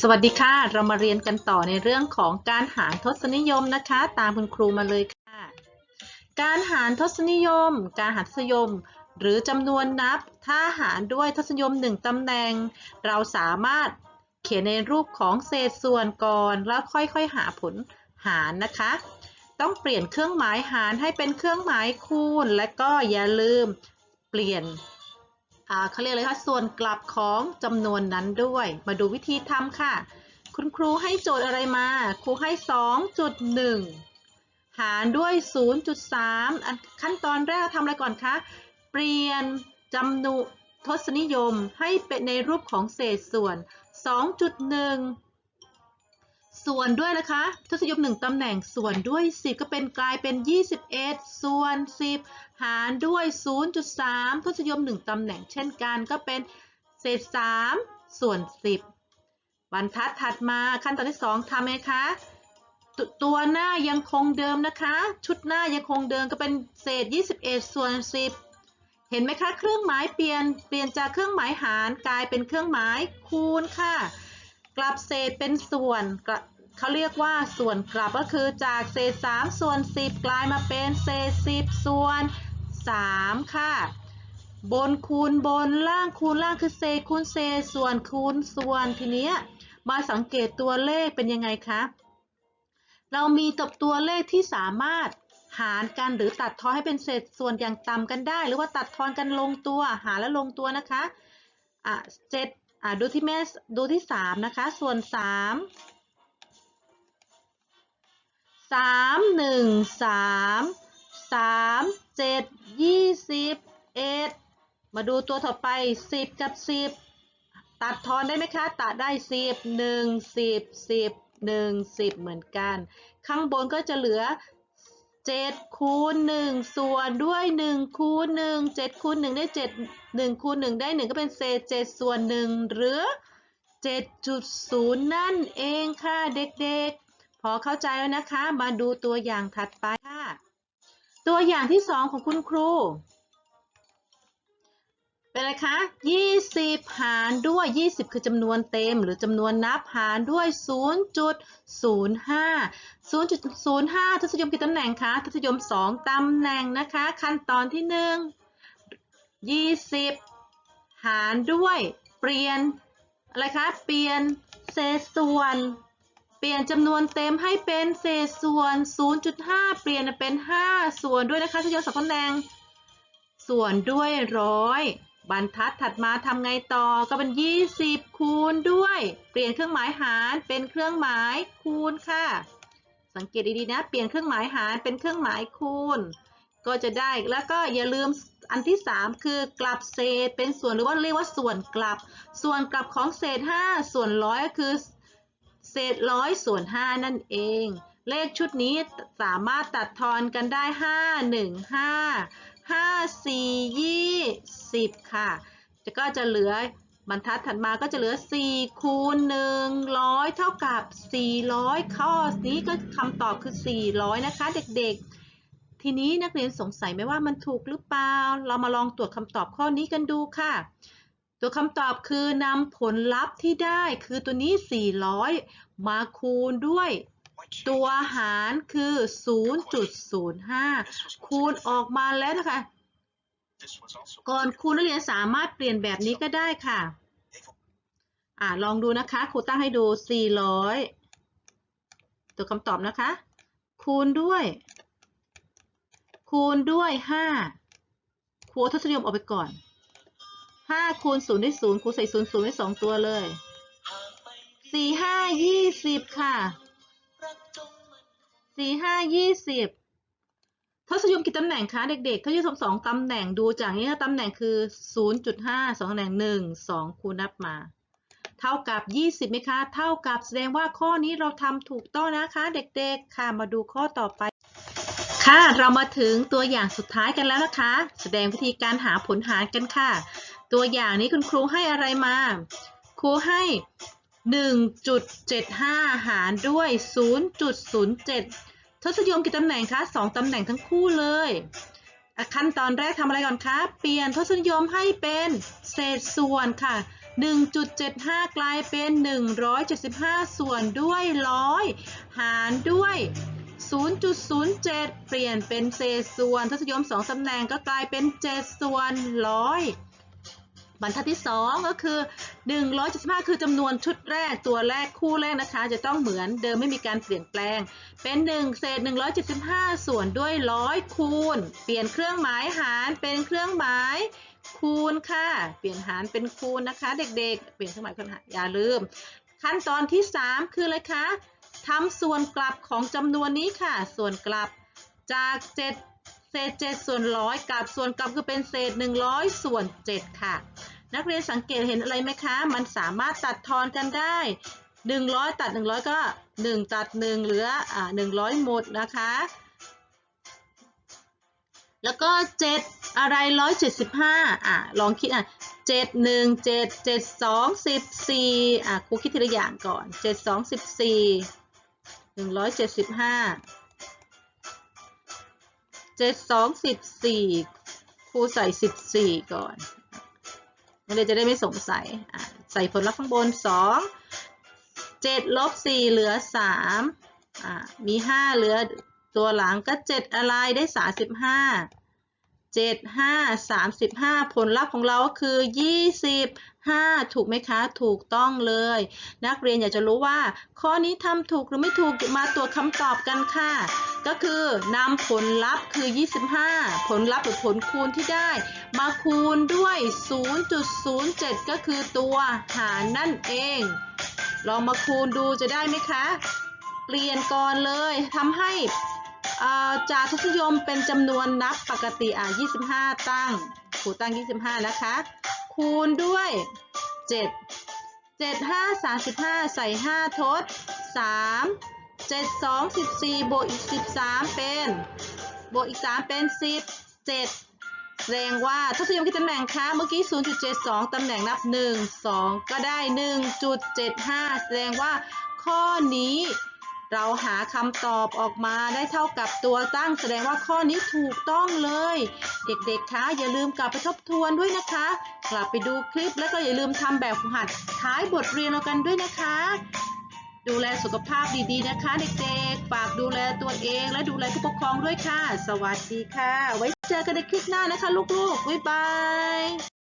สวัสดีค่ะ เรามาเรียนกันต่อในเรื่องของการหารทศนิยมนะคะ ตามคุณครูมาเลยค่ะ การหารทศนิยม การหารทศนิยม หรือจำนวนนับ ถ้าหารด้วยทศนิยม 1ตำแหน่ง เราสามารถเขียนในรูปของเศษส่วนก่อนแล้วค่อยๆ หาผลหารนะคะ ต้องเปลี่ยนเครื่องหมายหารให้เป็นเครื่องหมายคูณ และก็อย่าลืมเปลี่ยน เขาเรียกเลยค่ะส่วนกลับของจำนวนนั้นด้วย มาดูวิธีทำค่ะ คุณครูให้โจทย์อะไรมา ครูให้ 2.1 หารด้วย 0.3อันขั้นตอนแรกทำอะไรก่อนคะ เปลี่ยนจำนวนทศนิยมให้เป็นในรูปของเศษส่วน 2.1 ส่วนด้วยนะคะทศนิยม1ตำแหน่งส่วนด้วย 10 ก็เป็นกลายเป็น 21 ส่วน 10 หารด้วย 0.3ทศนิยม1ตำแหน่งเช่นกันก็เป็นเศษ3ส่วน 10 บรรทัดถัดมาขั้นตอนที่ 2ทำไงคะตตัวหน้ายังคงเดิมนะคะ ชุดหน้ายังคงเดิมก็เป็นเศษ 21 ส่วน 10 เห็นไหมคะ เครื่องหมายเปลี่ยนเปลี่ยนจากเครื่องหมายหารกลายเป็นเครื่องหมายคูณค่ะ กลับเศษเป็นส่วนเขาเรียกว่าส่วนกลับก็คือจากเศษ 3 ส่วน 10 กลายมาเป็นเศษ 10 ส่วน 3 ค่ะ บนคูณบนล่างคูณล่างคือเศษคูณเศษส่วนคูณส่วนทีเนี้ยมาสังเกตตัวเลขเป็นยังไงคะ เรามีตบตัวเลขที่สามารถหารกันหรือตัดทอนให้เป็นเศษส่วนอย่างต่ำกันได้ หรือว่าตัดทอนกันลงตัวหารและลงตัวนะคะอะเจ็ด อะดูที่แม่ดูที่สามนะคะ ส่วนสามสามหนึ่งสามสามเจ็ดยี่สิบเอ็ดมาดูตัวต่อไปสิบกับสิบตัดทอนได้ไหมคะ ตัดได้สิบหนึ่งสิบสิบหนึ่งสิบเหมือนกัน ข้างบนก็จะเหลือ 7คูณ1ส่วนด้วย1คูณ1 7คูณ1ได้7 1คูณ1ได้1ก็เป็นเศษ7ส่วน1หรือ7.0นั่นเองค่ะเด็กๆ พอเข้าใจแล้วนะคะ มาดูตัวอย่างถัดไปค่ะ ตัวอย่างที่2ของคุณครู เป็นอะไรคะ20 หารด้วย 20 คือจำนวนเต็ม หรือจำนวนนับหารด้วย 0.05 0.05ทศนิยมกี่ตำแหน่งคะทศนิยม 2ตำแหน่งนะคะ ขั้นตอนที่ 1 20 หารด้วย เปลี่ยน อะไรคะ เปลี่ยนเศษส่วนเปลี่ยนจำนวนเต็มให้เป็นเศษส่วน 0.5 เปลี่ยนเป็น 5 ส่วนด้วยนะคะทศนิยมสองตำแหน่งส่วนด้วยร้อย บรรทัดถัดมาทำไงต่อก็เป็น 20 คูณด้วย เปลี่ยนเครื่องหมายหารเป็นเครื่องหมายคูณค่ะ สังเกตดีๆนะ เปลี่ยนเครื่องหมายหารเป็นเครื่องหมายคูณ ก็จะได้แล้วก็อย่าลืมอันที่ 3 คือกลับเศษเป็นส่วนหรือว่าเรียกว่าส่วนกลับ ส่วนกลับของเศษ 5 ส่วนร้อยก็คือเศษร้อยส่วน 5 นั่นเอง เลขชุดนี้สามารถตัดทอนกันได้ 5 1 5 5 4 20 ค่ะ จะก็จะเหลือบรรทัดถัดมาก็จะเหลือ 4 คูณ 100 เท่ากับ 400 ข้อนี้ก็คำตอบคือ 400 นะคะ เด็กๆ ทีนี้นักเรียนสงสัยไหมว่ามันถูกหรือเปล่า เรามาลองตรวจคำตอบข้อนี้กันดูค่ะ ตัวคำตอบคือนำผลลัพธ์ที่ได้คือตัวนี้ 400 มาคูณด้วย ตัวหารคือ 0.05 คูณออกมาแล้วนะคะ ก่อนคูณนักเรียนสามารถเปลี่ยนแบบนี้ก็ได้ค่ะ อ่าลองดูนะคะครูตั้งให้ดู 400 ตัวคำตอบนะคะ คูณด้วย คูณด้วย 5ครูทศนิยมออกไปก่อน 5 คูณ 0 ได้ 0 ครูใส่ 0 0ไว้2 ตัวเลย 4 5 20 ค่ะ สี่ห้ายี่สิบทศนิยมกี่ตำแหน่งคะเด็กๆทศนิยมสองตำแหน่งดูจากนี้นะตำแหน่งคือศูนย์จุดห้าสองตำแหน่งหนึ่งสองคูณนับมา เท่ากับยี่สิบไหมคะ เท่ากับแสดงว่าข้อนี้เราทำถูกต้องนะคะ เด็กๆ ค่ะมาดูข้อต่อไป ค่ะเรามาถึงตัวอย่างสุดท้ายกันแล้วนะคะ แสดงวิธีการหาผลหารกันค่ะ ตัวอย่างนี้คุณครูให้อะไรมา ครูให้ 1.75 หารด้วย 0.07 ทศนิยมกี่ตำแหน่งคะ2ตำแหน่งทั้งคู่เลยขั้นตอนแรกทำอะไรก่อนคะ เปลี่ยนทศนิยมให้เป็นเศษส่วนค่ะ 1.75 กลายเป็น 175 ส่วนด้วยร้อยหารด้วย 0.07 เปลี่ยนเป็นเศษส่วนทศนิยม 2ตำแหน่งก็กลายเป็น 7 ส่วนร้อย บรรทัดที่ 2 ก็คือ 175 คือจำนวนชุดแรกตัวแรกคู่แรกนะคะ จะต้องเหมือนเดิมไม่มีการเปลี่ยนแปลง เป็น 1 เศษ 175 ส่วนด้วยร้อยคูณ เปลี่ยนเครื่องหมายหารเป็นเครื่องหมายคูณค่ะ เปลี่ยนหารเป็นคูณนะคะ เด็กๆ เปลี่ยนเครื่องหมายคูณหารอย่าลืม ขั้นตอนที่ 3 คืออะไรคะทำส่วนกลับของจำนวนนี้ค่ะ ส่วนกลับจาก 7 ศษ 7 ส่วนร้อยกับส่วนกลับคือเป็นเศษ 100 ส่วน 7 ค่ะ นักเรียนสังเกตเห็นอะไรไหมคะ มันสามารถตัดทอนกันได้ 100 ตัด 100 ก็ 1 ตัด 1 เหลืออ่า100 หมดนะคะ แล้วก็ 7 อะไร 175 อะ ลองคิดอะ7 1 7 7 2 14อะครูคิดทีละอย่างก่อน เจ็ดสองสิบสี่ครูใส่สิบสี่ก่อนนักเรียนจะได้ไม่สงสัยใส่ผลลัพธ์ข้างบนสองเจ็ดลบสี่เหลือสามมีห้าเหลือตัวหลังก็เจ็ดอะไรได้สามสิบห้า 7 5 35 ผลลัพธ์ของเราก็คือ 25 ถูกไหมคะ ถูกต้องเลย นักเรียนอยากจะรู้ว่า ข้อนี้ทำถูกหรือไม่ถูกมาตรวจคำตอบกันค่ะ ก็คือนำผลลัพธ์คือ 25 ผลลัพธ์หรือผลคูณที่ได้ มาคูณด้วย 0.07 ก็คือตัวหารนั่นเอง ลองมาคูณดูจะได้ไหมคะ เปลี่ยนก่อนเลยทำให้ จากทศนิยมเป็นจำนวนนับปกติอะ25 ตั้งครูตั้ง 25 นะคะ คูณด้วย 7 7 5 35 ใส่ 5 ทด 3 7 2 14 บวกอีก 13 เป็น บวกอีก 3 เป็น17แสดงว่าทศนิยมกี่ตำแหน่งคะเมื่อกี้ 0.72 ตำแหน่งนับ 1 2 ก็ได้ 1.75 แสดงว่าข้อนี้ เราหาคำตอบออกมาได้เท่ากับตัวตั้งแสดงว่าข้อนี้ถูกต้องเลย เด็กๆ คะ อย่าลืมกลับไปทบทวนด้วยนะคะ กลับไปดูคลิปแล้วก็อย่าลืมทำแบบฝึกหัดท้ายบทเรียนเรากันด้วยนะคะ ดูแลสุขภาพดีๆ นะคะ เด็กๆ ฝากดูแลตัวเองและดูแลผู้ปกครองด้วยค่ะ สวัสดีค่ะ ไว้เจอกันในคลิปหน้านะคะ ลูกๆ บ๊ายบาย